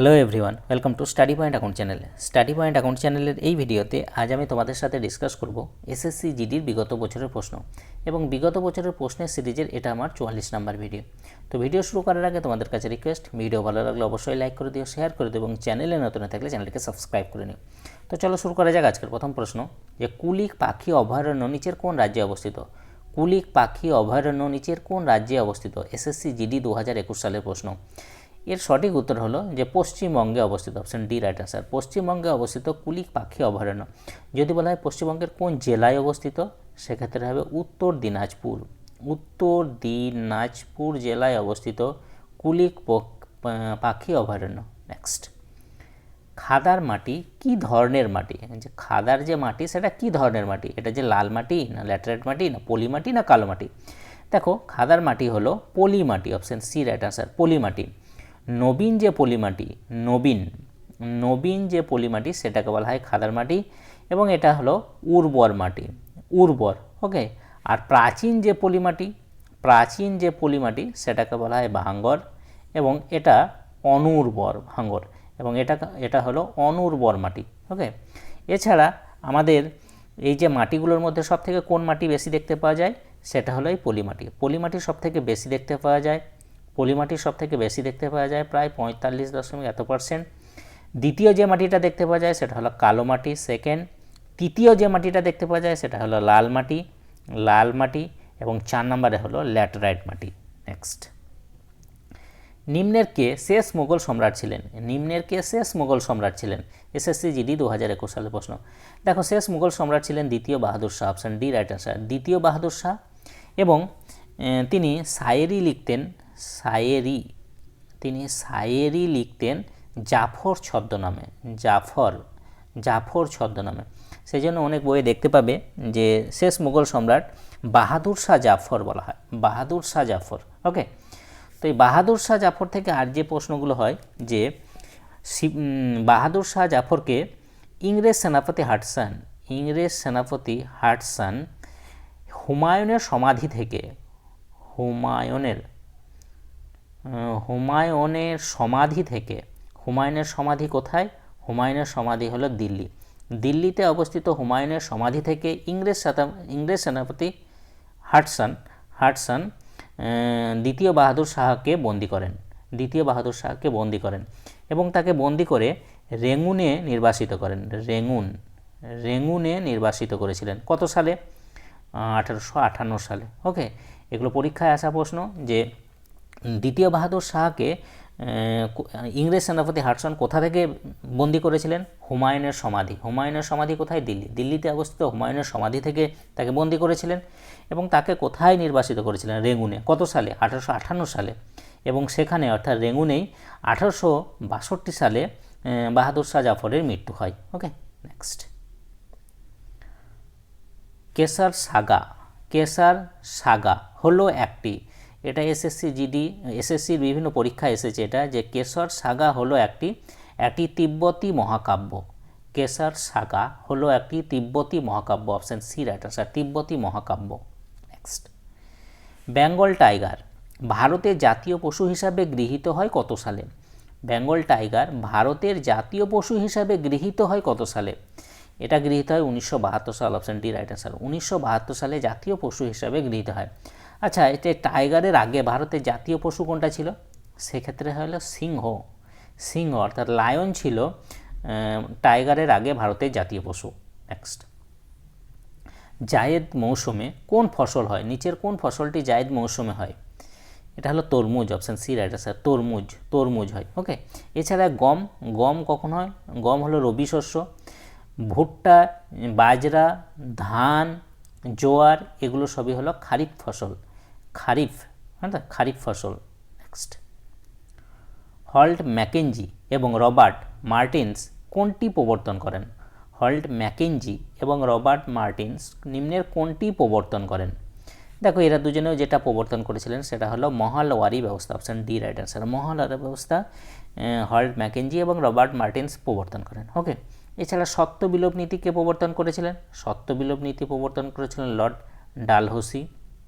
Hello everyone welcome to Study Point Account channel Study Point Account চ্যানেলের এই ভিডিওতে আজ আমি তোমাদের সাথে ডিসকাস করব এসএসসি জিডির বিগত বছরের প্রশ্ন এবং বিগত বছরের প্রশ্নের সিরিজের এটা আমার চুয়াল্লিশ নাম্বার ভিডিও। তো ভিডিও শুরু করার আগে তোমাদের কাছে রিকোয়েস্ট ভিডিও ভালো লাগলে অবশ্যই লাইক করে দিও শেয়ার করে দিও এবং চ্যানেলে নতুন থাকলে চ্যানেলটিকে সাবস্ক্রাইব করে নিও। তো চলো শুরু করা যাক আজকের প্রথম প্রশ্ন যে কুলিক পাখি অভয়ারণ্য নিচের কোন রাজ্যে অবস্থিত? কুলিক পাখি অভয়ারণ্য নিচের কোন রাজ্যে অবস্থিত? এসএসসি জিডি দু হাজার একুশ সালের প্রশ্ন। এর সঠিক উত্তর হলো যে পশ্চিমবঙ্গে অবস্থিত অপশন ডি রাইট আনসার পশ্চিমবঙ্গে অবস্থিত কুলিক পাখি অভয়ারণ্য। যদি বলা হয় পশ্চিমবঙ্গের কোন জেলায় অবস্থিত, সেক্ষেত্রে হবে উত্তর দিনাজপুর। উত্তর দিনাজপুর জেলায় অবস্থিত কুলিক পাখি অভয়ারণ্য। নেক্সট খাদার মাটি কি ধরনের মাটি? যে খাদার যে মাটি, সেটা কি ধরনের মাটি? এটা যে লাল মাটি না ল্যাটেরাইট মাটি না পলি মাটি না কালো মাটি? দেখো, খাদার মাটি হলো পলি মাটি অপশন সি রাইট আনসার পলি মাটি। নবীন যে পলিমাটি, নবীন নবীন যে পলিমাটি সেটাকে বলা হয় খাদার মাটি এবং এটা হলো উর্বর মাটি, উর্বর ওকে আর প্রাচীন যে পলিমাটি, প্রাচীন যে পলিমাটি সেটাকে বলা হয় ভাঙ্গর এবং এটা অনুর্বর ভাঙ্গর এবং এটা এটা হলো অনুর্বর মাটি ওকে এছাড়া আমাদের এই যে মাটিগুলোর মধ্যে সব থেকে কোন মাটি বেশি দেখতে পাওয়া যায়? সেটা হলো এই পলিমাটি পলিমাটি সব থেকে বেশি দেখতে পাওয়া যায় পলিমাটি সব থেকে বেশি দেখতে পাওয়া যায় প্রায় পঁয়তাল্লিশ দশমিক এত পার্সেন্ট দ্বিতীয় যে মাটিটা দেখতে পাওয়া যায় সেটা হলো কালো মাটি। সেকেন্ড তৃতীয় যে মাটিটা দেখতে পাওয়া যায় সেটা হলো লাল মাটি। লাল মাটি এবং চার নম্বরে হলো ল্যাটেরাইট মাটি। নেক্সট নিম্নের কে শেষ মোগল সম্রাট ছিলেন? নিম্নের কে শেষ মোগল সম্রাট ছিলেন? এসএসসি জিডি দু হাজার একুশ সালের প্রশ্ন। দেখো, শেষ মোগল সম্রাট ছিলেন দ্বিতীয় Bahadur Shah, option D right answer দ্বিতীয় বাহাদুর শাহ এবং তিনি শায়েরি লিখতেন শায়েরি তিনি শায়েরি লিখতেন জাফর ছদ্মনামে, জাফর জাফর ছদ্মনামে। সেই জন্য অনেক বইয়ে দেখতে পাবে যে শেষ মুঘল সম্রাট বাহাদুর শাহ জাফর বলা হয়, বাহাদুর শাহ জাফর ওকে তো এই বাহাদুর শাহ জাফর থেকে আর যে প্রশ্নগুলো হয় যে বাহাদুর শাহ জাফরকে ইংরেজ সেনাপতি হাটসান, ইংরেজ সেনাপতি হাটসান হুমায়ুনের সমাধি থেকে, হুমায়ুনের হুমায়ুনের সমাধি থেকে, হুমায়ুনের সমাধি কোথায়? হুমায়ুনের সমাধি হলো দিল্লি। দিল্লিতে অবস্থিত হুমায়ুনের সমাধি থেকে ইংরেজ ইংরেজ সেনাপতি হাটসান হাটসান দ্বিতীয় বাহাদুর শাহকে বন্দি করেন। দ্বিতীয় বাহাদুর শাহকে বন্দি করেন এবং তাকে বন্দি করে রেঙ্গুনে নির্বাসিত করেন। রেঙ্গুন, রেঙ্গুনে নির্বাসিত করেছিলেন। কত সালে? আঠারোশো আটান্ন সালে। ওকে এগুলো পরীক্ষায় আসা প্রশ্ন যে দ্বিতীয় বাহাদুর শাহকে ইংরেজ সেনাপতি হাটসন কোথা থেকে বন্দি করেছিলেন? হুমায়ুনের সমাধি। হুমায়ুনের সমাধি কোথায়? দিল্লি। দিল্লিতে অবস্থিত হুমায়ুনের সমাধি থেকে তাকে বন্দি করেছিলেন এবং তাকে কোথায় নির্বাসিত করেছিলেন? রেঙ্গুনে। কত সালে? আঠারোশো আটান্ন সালে। এবং সেখানে, অর্থাৎ রেঙ্গুনেই আঠারোশো বাষট্টি সালে বাহাদুর শাহ জাফরের মৃত্যু হয়। Okay, next. Kesar Saga. Kesar Saga হলো একটি এটা এসএসসি জিডি এসএসসির বিভিন্ন পরীক্ষায় এসেছে এটা, যে কেশর সাগা হলো একটি একটি তিব্বতী মহাকাব্য। কেশর সাগা হলো একটি তিব্বতী মহাকাব্য অপশন সি রাইট আনসার তিব্বতী মহাকাব্য। নেক্সট বেঙ্গল টাইগার, ভারতের জাতীয় পশু হিসাবে গৃহীত হয় কত সালে? বেঙ্গল টাইগার, ভারতের জাতীয় পশু হিসাবে গৃহীত হয় কত সালে? এটা গৃহীত হয় উনিশশো বাহাত্তর সাল অপশন ডি রাইট আনসার উনিশশো বাহাত্তর সালে জাতীয় পশু হিসাবে গৃহীত হয়। আচ্ছা এটা টাইগারের আগে ভারতের জাতীয় পশু কোনটা ছিল? সেক্ষেত্রে হলো সিংহ। সিংহ অর্থাৎ লায়ন ছিল টাইগারের আগে ভারতের জাতীয় পশু। নেক্সট জায়েদ মৌসুমে কোন ফসল হয়? নিচের কোন ফসলটি জায়েদ মৌসুমে হয়? এটা হলো তরমুজ অপশান সি রাইট স্যার তরমুজ তরমুজ হয় ওকে এছাড়া গম গম কখন হয়? গম হলো রবি শস্য। ভুট্টা, বাজরা, ধান, জোয়ার, এগুলো সবই হলো খারিফ ফসল। খারিফ হ্যাঁ? খারিফ ফসল নেক্সট হল্ট ম্যাকেঞ্জি এবং রবার্ট মার্টিন্স কোনটি প্রবর্তন করেন? হল্ট ম্যাকেঞ্জি এবং রবার্ট মার্টিন্স নিম্নের কোনটি প্রবর্তন করেন? দেখো, এরা দুজনেও যেটা প্রবর্তন করেছিলেন সেটা হলো মহালওয়ারি ব্যবস্থা option D right answer Mahalwari ব্যবস্থা হল্ট ম্যাকেঞ্জি এবং রবার্ট মার্টিন্স প্রবর্তন করেন ওকে এছাড়া সত্য বিলোপ নীতিকে প্রবর্তন করেছিলেন? সত্য বিলোপ নীতি প্রবর্তন করেছিলেন লর্ড ডালহৌসি।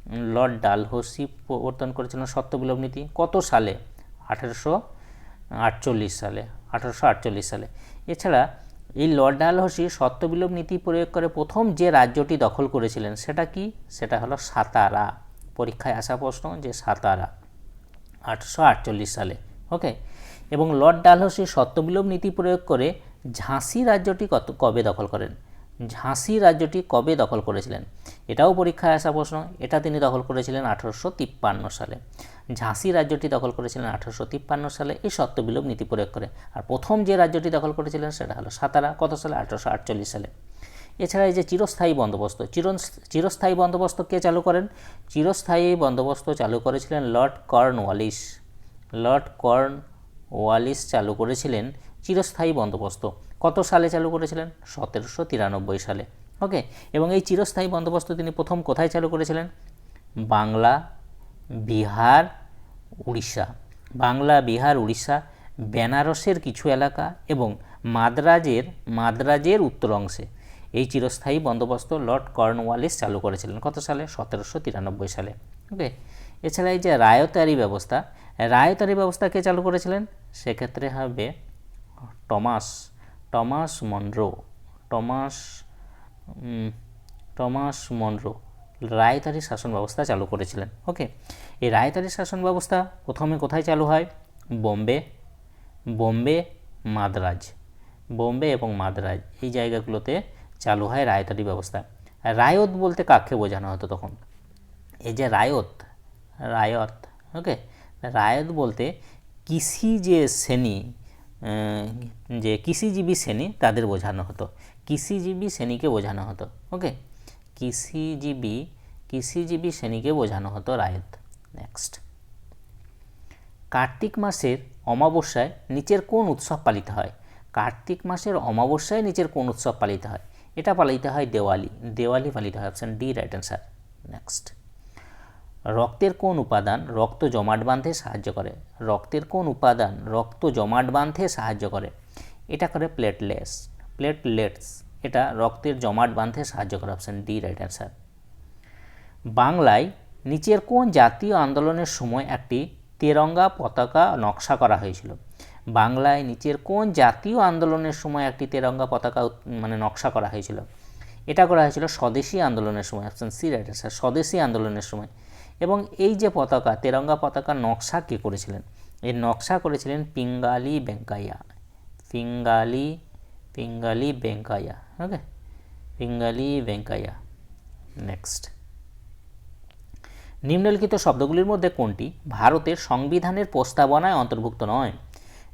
লর্ড ডালহৌসি প্রবর্তন করেছিলেন সত্য বিলোপ নীতি। কত সালে? আঠেরোশো আটচল্লিশ সালে, আঠারোশো আটচল্লিশ সালে। এছাড়া এই লর্ড ডালহৌসি সত্যবিলোপ নীতি প্রয়োগ করে প্রথম যে রাজ্যটি দখল করেছিলেন, সেটা কি? সেটা হলো সাতারা। পরীক্ষায় আসা প্রশ্ন যে সাতারা আটশো আটচল্লিশ সালে। ওকে? এবং লর্ড ডালহৌসি সত্যবিলোপ নীতি প্রয়োগ করে ঝাঁসি রাজ্যটি কত, কবে দখল করেন? ঝাঁসি রাজ্যটি কবে দখল করেছিলেন? এটাও পরীক্ষায় আসা প্রশ্ন। এটা তিনি দখল করেছিলেন আঠারোশো তিপ্পান্ন সালে। ঝাঁসি রাজ্যটি দখল করেছিলেন আঠারোশো তিপ্পান্ন সালে। এই সত্যবিলোপ নীতি প্রয়োগ করে। আর প্রথম যে রাজ্যটি দখল করেছিলেন সেটা হলো সাতারা, কত সালে? আঠারোশো আটচল্লিশ সালে। এছাড়া এই যে চিরস্থায়ী বন্দোবস্ত চির চিরস্থায়ী বন্দোবস্ত কে চালু করেন? চিরস্থায়ী বন্দোবস্ত চালু করেছিলেন Lord Cornwallis Lord Cornwallis চালু করেছিলেন চিরস্থায়ী বন্দোবস্ত। কত সালে চালু করেছিলেন? সতেরোশো তিরানব্বই সালে। ওকে? এবং এই চিরস্থায়ী বন্দোবস্ত তিনি প্রথম কোথায় চালু করেছিলেন? বাংলা, বিহার, উড়িষ্যা। বাংলা, বিহার, উড়িষ্যা, বেনারসের কিছু এলাকা এবং মাদ্রাজের মাদ্রাজের উত্তর অংশে। এই চিরস্থায়ী বন্দোবস্ত লর্ড কর্নওয়ালিস চালু করেছিলেন কত সালে? সতেরোশো তিরানব্বই সালে। ওকে? এছাড়া এই যে রায়তারি ব্যবস্থা রায়তারি ব্যবস্থা কে চালু করেছিলেন? সেক্ষেত্রে হবে Thomas. Thomas Munro, Thomas Thomas Munro রায়তারি শাসন ব্যবস্থা চালু করেছিলেন। ওকে এই রায়তারি শাসন ব্যবস্থা প্রথমে কোথায় চালু হয়? বোম্বে বোম্বে, মাদ্রাজ, বোম্বে এবং মাদ্রাজ এই জায়গাগুলোতে চালু হয় রায়তারি ব্যবস্থা। রায়ত বলতে কাকে বোঝানো হতো তখন? এই যে রায়ত রায়ত ওকে রায়ত বলতে কৃষি যে শ্রেণি যে কৃষিজীবী শ্রেণি তাদের বোঝানো হতো। কৃষিজীবী শ্রেণীকে বোঝানো হতো, ওকে? কৃষিজীবী কৃষিজীবী শ্রেণীকে বোঝানো হতো রায়ত। নেক্সট কার্তিক মাসের অমাবস্যায় নিচের কোন উৎসব পালিত হয়? কার্তিক মাসের অমাবস্যায় নিচের কোন উৎসব পালিত হয়? এটা পালিত হয় দেওয়ালি। দেওয়ালি পালিত হয় option D right answer next রক্তের কোন উপাদান রক্ত জমাট বাঁধতে সাহায্য করে। রক্তের কোন উপাদান রক্ত জমাট বাঁধতে সাহায্য করে। এটা করে প্লেটলেস। প্লেটলেটস, এটা রক্তের জমাট বাঁধতে সাহায্য করে। Option D, right answer. বাংলায় নিচের কোন জাতীয় আন্দোলনের সময় একটি তেরঙ্গা পতাকা নকশা করা হয়েছিল। বাংলায় নিচের কোন জাতীয় আন্দোলনের সময় একটি তেরঙ্গা পতাকা মানে নকশা করা হয়েছিল। এটা করা হয়েছিল স্বদেশী আন্দোলনের সময়। অপশন সি, রাইট স্যার স্বদেশী আন্দোলনের সময়। এবং এই যে পতাকা, তেরঙ্গা পতাকা নকশা কে করেছিলেন? এর নকশা করেছিলেন পিঙ্গালি বেঙ্কাইয়া। পিঙ্গালি পিঙ্গালি বেঙ্কাইয়া ওকে পিঙ্গালি বেঙ্কাইয়া। নেক্সট নিম্নলিখিত শব্দগুলির মধ্যে কোনটি? ভারতের সংবিধানের প্রস্তাবনায় অন্তর্ভুক্ত নয়।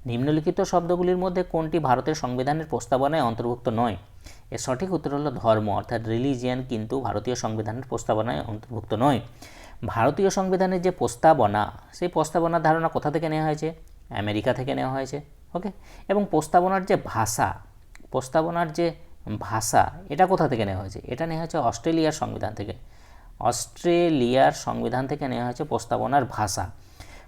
নিম্নলিখিত শব্দগুলির মধ্যে কোনটি ভারতের সংবিধানের প্রস্তাবনায় অন্তর্ভুক্ত নয়? এর সঠিক উত্তর হলো ধর্ম, অর্থাৎ রিলিজিয়ান কিন্তু ভারতীয় সংবিধানের প্রস্তাবনায় অন্তর্ভুক্ত নয়। ভারতীয় সংবিধানের যে প্রস্তাবনা, সেই প্রস্তাবনার ধারণা কোথা থেকে নেওয়া হয়েছে? আমেরিকা থেকে নেওয়া হয়েছে ওকে এবং প্রস্তাবনার যে ভাষা, প্রস্তাবনার যে ভাষা, এটা কোথা থেকে নেওয়া হয়েছে? এটা নেওয়া হয়েছে অস্ট্রেলিয়ার সংবিধান থেকে। অস্ট্রেলিয়ার সংবিধান থেকে নেওয়া হয়েছে প্রস্তাবনার ভাষা।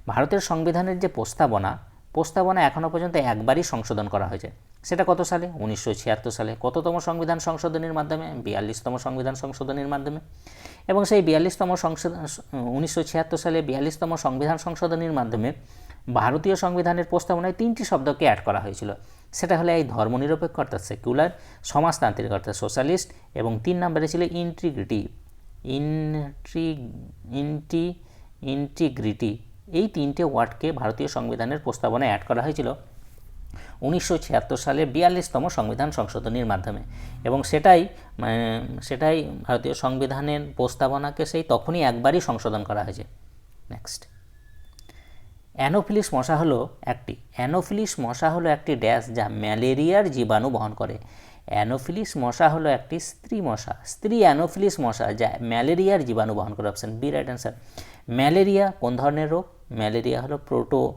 ভারতের সংবিধানের যে প্রস্তাবনা প্রস্তাবনা এখনও পর্যন্ত একবারই সংশোধন করা হয়েছে। সেটা কত সালে? উনিশশো ছিয়াত্তর সালে। কততম সংবিধান সংশোধনীর মাধ্যমে? বিয়াল্লিশতম সংবিধান সংশোধনীর মাধ্যমে। এবং সেই বিয়াল্লিশতম সংশোধন উনিশশো সালে বিয়াল্লিশতম সংবিধান সংশোধনীর মাধ্যমে ভারতীয় সংবিধানের প্রস্তাবনায় তিনটি শব্দকে অ্যাড করা হয়েছিল। সেটা হলো এই ধর্মনিরপেক্ষ অর্থাৎ সেকুলার সমাজতান্ত্রিক অর্থাৎ সোশ্যালিস্ট এবং তিন নম্বরে ছিল ইন্টিগ্রিটি ইন্ট্রি ইন্টি ইন্টিগ্রিটি এই তিনটে ওয়ার্ডকে ভারতীয় সংবিধানের প্রস্তাবনায় অ্যাড করা হয়েছিল। উনিশশো ছিয়াত্তর সালে বিয়াল্লিশতম সংবিধান সংশোধনীর মাধ্যমে। এবং সেটাই মানে সেটাই ভারতীয় সংবিধানের প্রস্তাবনাকে সেই তখনই একবারই সংশোধন করা হয়েছে। নেক্সট অ্যানোফিলিস মশা হলো একটি। অ্যানোফিলিস মশা হলো একটি ড্যাশ যা ম্যালেরিয়ার জীবাণু বহন করে। অ্যানোফিলিস মশা হলো একটি স্ত্রী মশা। স্ত্রী অ্যানোফিলিস মশা যা ম্যালেরিয়ার জীবাণু বহন করে। Option B right answer malaria কোন ধরনের রোগ? ম্যালেরিয়া হলো প্রোটো,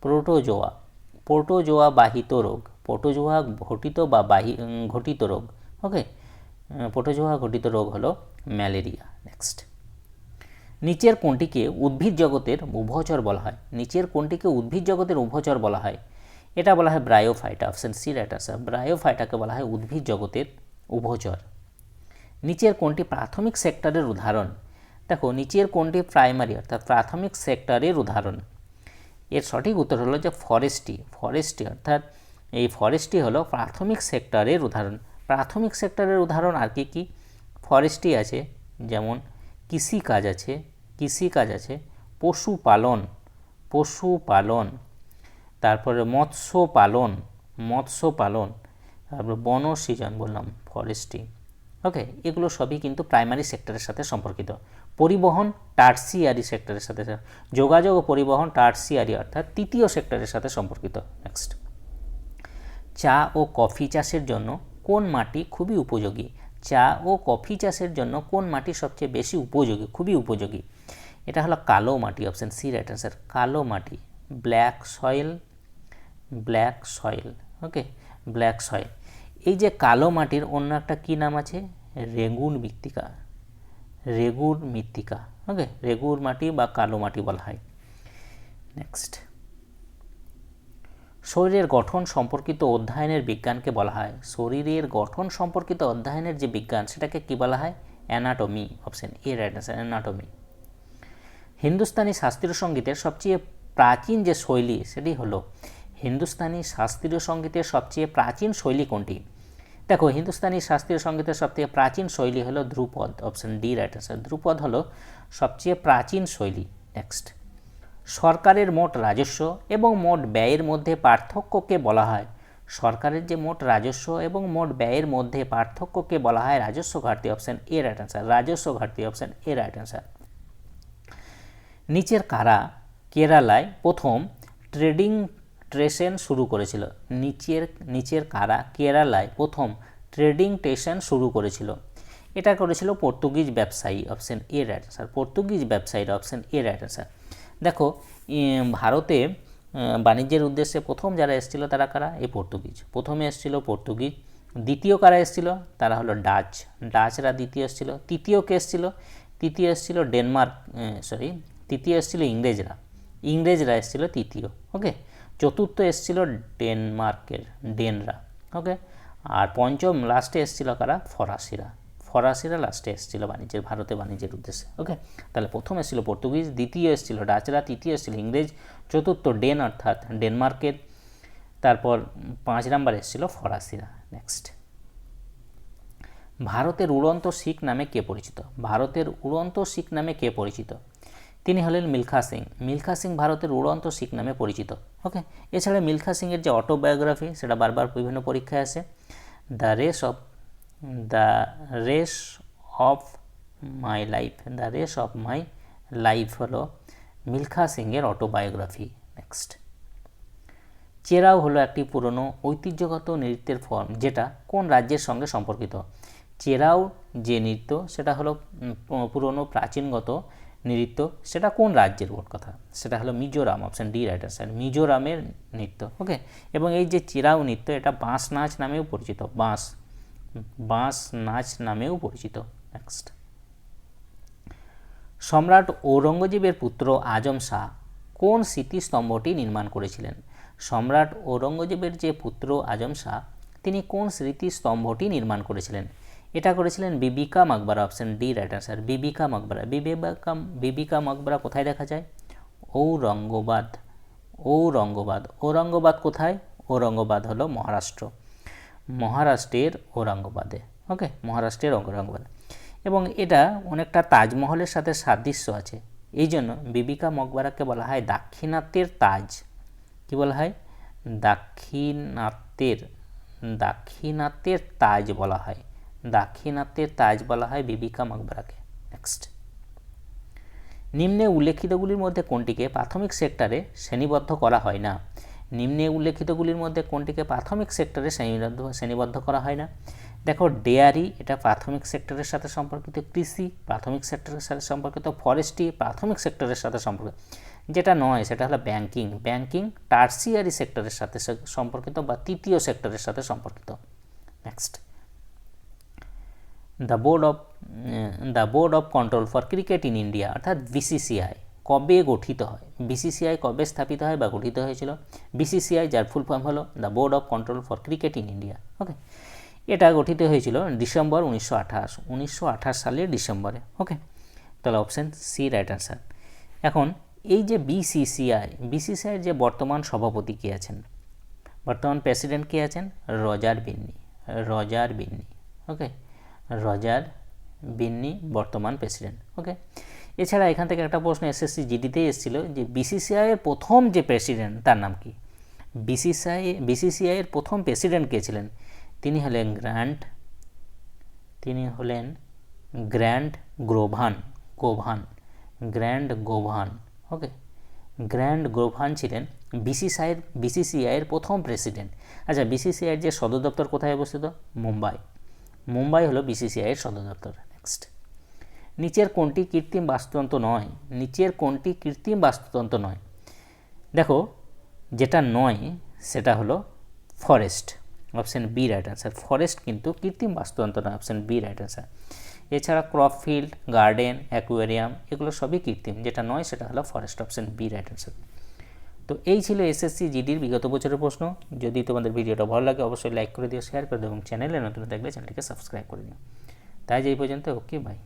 প্রোটোজোয়া। প্রোটোজোয়া বাহিত রোগ প্রোটোজোয়া ঘটিত বা বাহি ঘটিত রোগ ওকে প্রোটোজোয়া ঘটিত রোগ হলো ম্যালেরিয়া। নেক্সট নিচের কোনটিকে উদ্ভিদ জগতের উভচর বলা হয়। নিচের কোনটিকে উদ্ভিদ জগতের উভচর বলা হয়। এটা বলা হয় bryophyta option C right answer ব্রায়োফাইটাকে বলা হয় উদ্ভিদ জগতের উভচর। নিচের কোনটি প্রাথমিক সেক্টরের উদাহরণ। দেখো, নিচের কোনটি প্রাইমারি অর্থাৎ প্রাথমিক সেক্টরের উদাহরণ। এর সঠিক উত্তর হলো যে ফরেস্ট্রি ফরেস্ট্রি অর্থাৎ এই ফরেস্ট্রি হলো প্রাথমিক সেক্টরের উদাহরণ। প্রাথমিক সেক্টরের উদাহরণ আর কি কি? ফরেস্ট্রি আছে, যেমন কৃষিকাজ আছে কৃষিকাজ আছে, পশুপালন পশুপালন, তারপরে মৎস্য পালন মৎস্য পালন তারপরে বনসৃজন বললাম ফরেস্ট্রি ওকে এগুলো সবই কিন্তু প্রাইমারি সেক্টরের সাথে সম্পর্কিত। পরিবহন টার্সিয়ারি সেক্টরের সাথে যোগাযোগ ও পরিবহন টার্সিয়ারি অর্থাৎ তৃতীয় সেক্টরের সাথে সম্পর্কিত। নেক্সট চা ও কফি চাষের জন্য কোন মাটি খুবই উপযোগী? চা ও কফি চাষের জন্য কোন মাটি সবচেয়ে বেশি উপযোগী? খুবই উপযোগী। এটা হলো কালো মাটি অপশান সি রাইট অ্যান্সার কালো মাটি। Black soil black soil okay black soil এই যে কালো মাটির অন্য একটা কী নাম আছে? রেগুন মৃত্তিকা রেগুর মৃত্তিকা ওকে রেগুর মাটি বা কালো মাটি বলা হয়। নেক্সট শরীরের গঠন সম্পর্কিত অধ্যয়নের বিজ্ঞানকে বলা হয়। শরীরের গঠন সম্পর্কিত অধ্যয়নের যে বিজ্ঞান, সেটাকে কি বলা হয়? Anatomy option A right answer anatomy Hindustani শাস্ত্রীয় সঙ্গীতের সবচেয়ে প্রাচীন যে শৈলী, সেটি হলো হিন্দুস্তানি শাস্ত্রীয় সঙ্গীতের সবচেয়ে প্রাচীন শৈলী কোনটি? দেখো, হিন্দুস্তানি শাস্ত্রীয় সঙ্গীতের সবচেয়ে প্রাচীন শৈলী হলো Dhrupad option D right answer Dhrupad হলো সবচেয়ে প্রাচীন শৈলী। নেক্সট সরকারের মোট রাজস্ব এবং মোট ব্যয়ের মধ্যে পার্থক্যকে বলা হয়। সরকারের যে মোট রাজস্ব এবং মোট ব্যয়ের মধ্যে পার্থক্যকে বলা হয় রাজস্ব ঘাটতি অপশন এ রাইট অ্যান্সার রাজস্ব ঘাটতি অপশন এ রাইট অ্যান্সার নিচের কারা কেরালায় প্রথম ট্রেডিং ট্রেশন শুরু করেছিল। নিচের নিচের কারা, কেরালায় প্রথম ট্রেডিং টেশন শুরু করেছিল। এটা করেছিল পর্তুগিজ ব্যবসায়ী option A right answer Portuguese ব্যবসায়ীর অপশন এ রাইট অ্যান্সার দেখো ভারতে বাণিজ্যের উদ্দেশ্যে প্রথম যারা এসেছিল তারা কারা? এই পর্তুগিজ। প্রথমে এসেছিল পর্তুগিজ, দ্বিতীয় কারা এসেছিল? তারা হলো ডাচ। ডাচরা দ্বিতীয় এসেছিল। তৃতীয় কে এসেছিল? তৃতীয় এসেছিল ডেনমার্ক সরি তৃতীয় এসেছিল ইংরেজরা। ইংরেজরা এসেছিল তৃতীয় ওকে চতুর্থ এসেছিল ডেনমার্কের ডেনরা ওকে আর পঞ্চম লাস্টে এসেছিল কারা? ফরাসিরা। ফরাসিরা লাস্টে এসেছিল বাণিজ্যের, ভারতে বাণিজ্যের উদ্দেশ্যে ওকে তাহলে প্রথম এসেছিল পর্তুগিজ, দ্বিতীয় এসেছিল ডাচরা, তৃতীয় এসেছিল ইংরেজ, চতুর্থ ডেন অর্থাৎ ডেনমার্কের, তারপর পাঁচ নাম্বার এসেছিল ফরাসিরা নেক্সট ভারতের উড়ন্ত শিখ নামে কে পরিচিত? ভারতের উড়ন্ত শিখ নামে কে পরিচিত? তিনি হলেন মিলখা সিং। মিলখা সিং ভারতের উড়ন্ত শিখ নামে পরিচিত, ওকে? এছাড়া মিলখা সিংয়ের যে অটোবায়োগ্রাফি সেটা বারবার বিভিন্ন পরীক্ষায় আসে। The race of the race of my life the race of my life হলো মিলখা সিংয়ের অটোবায়োগ্রাফি নেক্সট চেরাও হলো একটি পুরনো ঐতিহ্যগত নৃত্যের ফর্ম যেটা কোন রাজ্যের সঙ্গে সম্পর্কিত? চেরাও যে নৃত্য, সেটা হলো পুরনো প্রাচীনগত নৃত্য, সেটা কোন রাজ্যের মোট কথা? সেটা হলো Mizoram option D right answer মিজোরামের নৃত্য ওকে এবং এই যে চিরাও নৃত্য, এটা বাঁশ নাচ নামেও পরিচিত, বাঁশ বাঁশ নাচ নামেও পরিচিত নেক্সট সম্রাট ঔরঙ্গজেবের পুত্র আজম শাহ কোন স্মৃতিস্তম্ভটি নির্মাণ করেছিলেন? সম্রাট ঔরঙ্গজেবের যে পুত্র আজম শাহ, তিনি কোন স্মৃতিস্তম্ভটি নির্মাণ করেছিলেন? এটা করেছিলেন Bibi ka Maqbara option D right answer Bibi ka Maqbara. Bibi ka, Bibi ka Maqbara কোথায় দেখা যায়? ঔরঙ্গবাদ। ঔরঙ্গবাদ। ঔরঙ্গবাদ কোথায়? ঔরঙ্গবাদ হলো মহারাষ্ট্র। মহারাষ্ট্রের ঔরঙ্গবাদে। ওকে মহারাষ্ট্রের ঔরঙ্গবাদ। এবং এটা অনেকটা তাজমহলের সাথে সাদৃশ্য আছে। এই জন্য বিবিকা মকবরাকে বলা হয় দাক্ষিণাত্যের তাজ। কি বলা হয়? দাক্ষিণাত্যের দাক্ষিণাত্যের তাজ বলা হয়। দাক্ষিণাত্যের তাজ বলা হয় বিবিকা মকবরাকে। নেক্সট নিম্নে উল্লেখিতগুলির মধ্যে কোনটিকে প্রাথমিক সেক্টরে শ্রেণীবদ্ধ করা হয় না? নিম্নে উল্লেখিতগুলির মধ্যে কোনটিকে প্রাথমিক সেক্টরে শ্রেণীবদ্ধ শ্রেণীবদ্ধ করা হয় না? দেখো, ডেয়ারি এটা প্রাথমিক সেক্টরের সাথে সম্পর্কিত, কৃষি প্রাথমিক সেক্টরের সাথে সম্পর্কিত, ফরেস্ট্রি প্রাথমিক সেক্টরের সাথে সম্পর্কিত। যেটা নয়, সেটা হলো ব্যাংকিং। ব্যাংকিং টার্সিয়ারি সেক্টরের সাথে সম্পর্কিত বা তৃতীয় সেক্টরের সাথে সম্পর্কিত। Next the board of the board of control for cricket in India অর্থাৎ বিসিসিআই কবে গঠিত হয়? বিসিসিআই কবে স্থাপিত হয় বা গঠিত হয়েছিল? বিসিসিআই যার ফুল ফর্ম হলো the board of control for cricket in India okay এটা গঠিত হয়েছিল ডিসেম্বর উনিশশো আঠাশ উনিশশো আঠাশ সালের ডিসেম্বরে ওকে তাহলে অপশান সি রাইট আনসার এখন এই যে বিসিসিআই বিসিসিআই যে বর্তমান সভাপতি কে আছেন? বর্তমান প্রেসিডেন্ট কে আছেন? Roger Binny Roger Binny okay Roger Binny বর্তমান প্রেসিডেন্ট, ওকে? এছাড়া এখান থেকে একটা প্রশ্ন, এসএসসি জিডিতেই এসেছিল যে বিসিসিআই এর প্রথম যে প্রেসিডেন্ট, তার নাম কি? বিসিসিআই বিসিসিআই এর প্রথম প্রেসিডেন্ট কে ছিলেন? তিনি হলেন গ্র্যান্ড, তিনি হলেন Grant Govan, Govan, Grant Govan, okay? Grant Govan ছিলেন বিসিসিআইয়ের বিসিসিআইয়ের প্রথম প্রেসিডেন্ট। আচ্ছা বিসিসিআইয়ের যে সদর দপ্তর কোথায় অবস্থিত? মুম্বাই। মুম্বাই হলো বিসিসিআইয়ের সদর দপ্তর। নেক্সট নিচের কোনটি কৃত্রিম বাস্তুতন্ত্র নয়? নিচের কোনটি কৃত্রিম বাস্তুতন্ত্র নয়? দেখো, যেটা নয়, সেটা হলো forest option B right answer forest কিন্তু কৃত্রিম বাস্তুতন্ত্র নয় অপশান বি রাইট অ্যান্সার এছাড়া ক্রপ ফিল্ড গার্ডেন অ্যাকুয়ারিয়াম এগুলো সবই কৃত্রিম। যেটা নয়, সেটা হলো forest option B right answer তো এই ছিল এসএসসি জিডির বিগত বছরের প্রশ্ন। যদি তোমাদের ভিডিওটা ভালো লাগে, অবশ্যই লাইক করে দিও শেয়ার করে দিও, এবং চ্যানেলে নতুন থাকলে চ্যানেলটিকে সাবস্ক্রাইব করে দিও। তাই এই পর্যন্ত ওকে বাই